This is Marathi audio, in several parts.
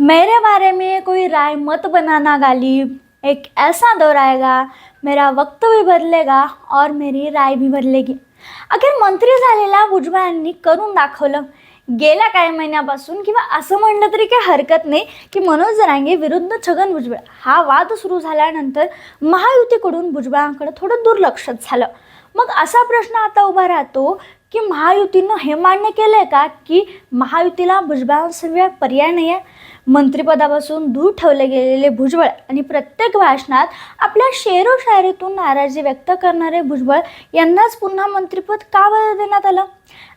मेरे बारे में कोई राय मत बनाना गालिब। एक ऐसा दौर आएगा मेरा वक्त भी बदलेगा और मेरी राय भी बदलेगी। अखेर मंत्री झालेल्या भुजबळांनी करून दाखवलं गेल्या काही महिन्यापासून किंवा असं म्हणलं तरी काही हरकत नाही की मनोज जरांगे विरुद्ध छगन भुजबळ. हा वाद सुरू झाल्यानंतर महायुतीकडून भुजबळांकडे थोडं दुर्लक्षच झालं. मग असा प्रश्न आता उभा राहतो की महायुतीनं हे मान्य केलं आहे का की महायुतीला भुजबळांशिवाय पर्याय नाही आहे मंत्रिपदापासून दूर ठेवले गेलेले भुजबळ आणि प्रत्येक भाषणात आपल्या शेरो शायरीतून नाराजी व्यक्त करणारे भुजबळ यांनाच पुन्हा मंत्रिपद का बरं देण्यात आलं?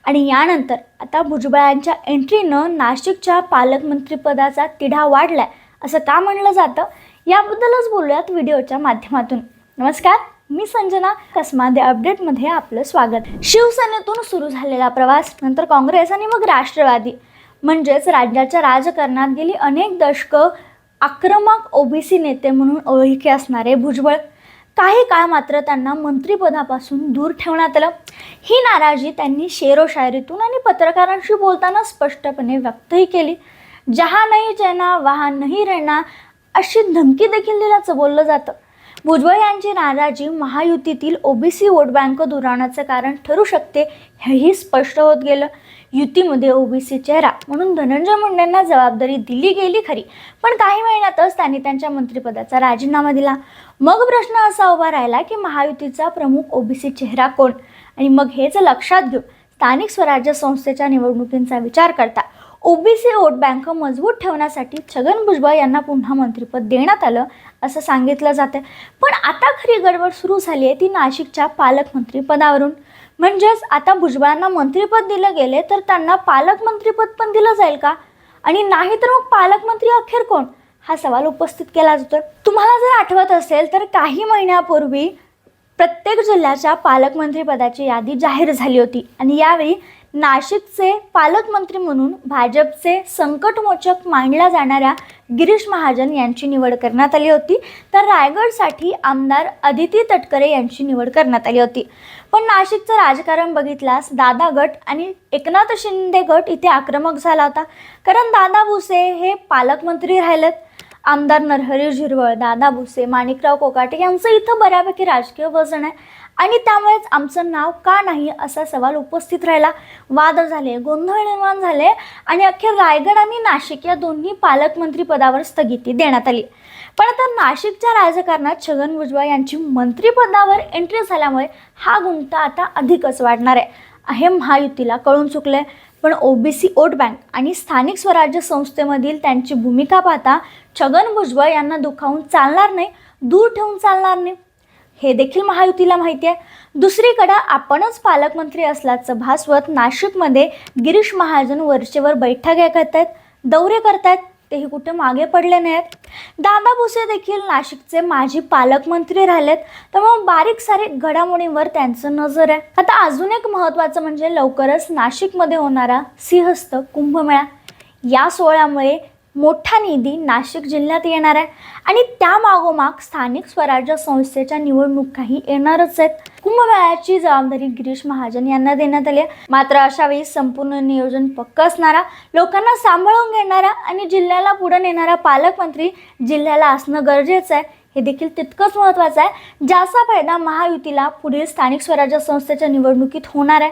आणि यानंतर आता भुजबळांच्या एंट्रीनं नाशिकच्या पालकमंत्रीपदाचा तिढा वाढलाय असं का म्हणलं जातं? याबद्दलच बोलूयात व्हिडिओच्या माध्यमातून. नमस्कार मी संजना कसमादे अपडेटमध्ये आपलं स्वागत. शिवसेनेतून सुरू झालेला प्रवास नंतर काँग्रेस आणि मग राष्ट्रवादी. म्हणजेच राज्याच्या राजकारणात गेली अनेक दशकं आक्रमक ओबीसी नेते म्हणून ओळखी असणारे भुजबळ. काही काळ मात्र त्यांना मंत्रिपदापासून दूर ठेवण्यात आलं. ही नाराजी त्यांनी शेरोशायरीतून आणि पत्रकारांशी बोलताना स्पष्टपणे व्यक्तही केली. जहा नाही जेना वहा नाही रहना अशी धमकी देखील दिल्याचं बोललं जातं. भुजबळ यांची नाराजी महायुतीतील ओबीसी वोट बँक दुरावण्याचं कारण ठरू शकते हेही स्पष्ट होत गेलं. युतीमध्ये ओबीसी चेहरा म्हणून धनंजय मुंडेंना जबाबदारी दिली गेली खरी पण काही महिन्यातच त्यांनी त्यांच्या मंत्रिपदाचा राजीनामा दिला. मग प्रश्न असा उभा राहिला की महायुतीचा प्रमुख ओबीसी चेहरा कोण? आणि मग हेच लक्षात घेऊन स्थानिक स्वराज्य संस्थेच्या निवडणुकींचा विचार करता ओबीसी वोट बँक मजबूत ठेवण्यासाठी छगन भुजबळ यांना पुन्हा मंत्रिपद देण्यात आलं असं सांगितलं जातं पण आता खरी गडबड सुरू झाली आहे ती नाशिकच्या पालकमंत्री पदावरून. म्हणजेच आता भुजबळांना मंत्रिपद दिलं गेले तर त्यांना पालकमंत्रीपद पण दिलं जाईल का? आणि नाही तर मग पालकमंत्री अखेर कोण? हा सवाल उपस्थित केला जातो तुम्हाला जर आठवत असेल तर काही महिन्यापूर्वी प्रत्येक जिल्ह्याच्या पालकमंत्रीपदाची यादी जाहीर झाली होती. आणि यावेळी नाशिकचे पालकमंत्री म्हणून भाजपचे संकटमोचक मानल्या जाणाऱ्या गिरीश महाजन यांची निवड करण्यात आली होती. तर रायगडसाठी आमदार अदिती तटकरे यांची निवड करण्यात आली होती. पण नाशिकचं राजकारण बघितल्यास दादा गट आणि एकनाथ शिंदे गट इथे आक्रमक झाला होता. कारण दादा भुसे हे पालकमंत्री राहिलेत. आमदार नरहरी झिरवळ दादा भुसे माणिकराव कोकाटे यांचं इथं बऱ्यापैकी राजकीय वजन आहे. आणि त्यामुळेच आमचं नाव का नाही असा सवाल उपस्थित राहिला. वाद झाले गोंधळ निर्माण झाले आणि अखेर रायगड आणि नाशिक या दोन्ही पालकमंत्री पदावर स्थगिती देण्यात आली. पण आता नाशिकच्या राजकारणात छगन भुजबळ यांची मंत्रिपदावर एंट्री झाल्यामुळे हा गुंता आता अधिकच वाढणार आहे. हे महायुतीला कळून चुकले पण ओबीसी वोट बँक आणि स्थानिक स्वराज्य संस्थेमधील त्यांची भूमिका पाहता छगन भुजबळ यांना दुखावून चालणार नाही दूर ठेवून चालणार नाही. हे देखील महायुतीला माहिती आहे. दुसरीकडं आपणच पालकमंत्री असल्याचं भासवत नाशिकमध्ये गिरीश महाजन वरचेवर बैठका करतायत दौरे करतायत तेही कुठे मागे पडले नाहीत. दादा भुसे देखील नाशिकचे माजी पालकमंत्री राहिलेत. त्यामुळे बारीक सारीक घडामोडींवर त्यांचं नजर आहे. आता अजून एक महत्त्वाचं म्हणजे लवकरच नाशिकमध्ये होणारा सिंहस्थ कुंभमेळा. या सोहळ्यामुळे मोठा निधी नाशिक जिल्ह्यात येणार आहे. आणि त्या मागोमाग स्थानिक स्वराज्य संस्थेच्या निवडणुकाही येणारच आहेत. कुंभमेळ्याची जबाबदारी गिरीश महाजन यांना देण्यात आली आहे. मात्र अशा वेळी संपूर्ण नियोजन पक्क असणारा लोकांना सांभाळून घेणारा आणि जिल्ह्याला पुढे नेणारा पालकमंत्री जिल्ह्याला असणं गरजेचं आहे. हे देखील तितकंच महत्त्वाचं आहे. ज्याचा फायदा महायुतीला पुढील स्थानिक स्वराज्य संस्थेच्या निवडणुकीत होणार आहे.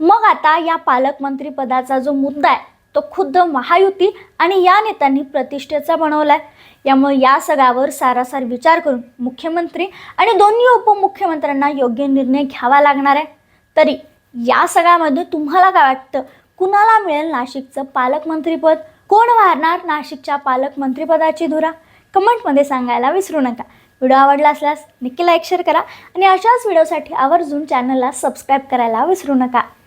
मग आता या पालकमंत्री पदाचा जो मुद्दा आहे तो खुद्द महायुती आणि या नेत्यांनी प्रतिष्ठेचा बनवलाय. यामुळे या सगळ्यावर सारासार विचार करून मुख्यमंत्री आणि दोन्ही उपमुख्यमंत्र्यांना योग्य निर्णय घ्यावा लागणार आहे. तरी या सगळ्यामध्ये तुम्हाला काय वाटतं? कुणाला मिळेल नाशिकचं पालकमंत्रीपद? कोण वारणार नाशिकच्या पालकमंत्रीपदाची धुरा? कमेंटमध्ये सांगायला विसरू नका. व्हिडिओ आवडला असल्यास नक्की लाईक शेअर करा आणि अशाच व्हिडिओसाठी आवर्जून चॅनलला सबस्क्राईब करायला विसरू नका.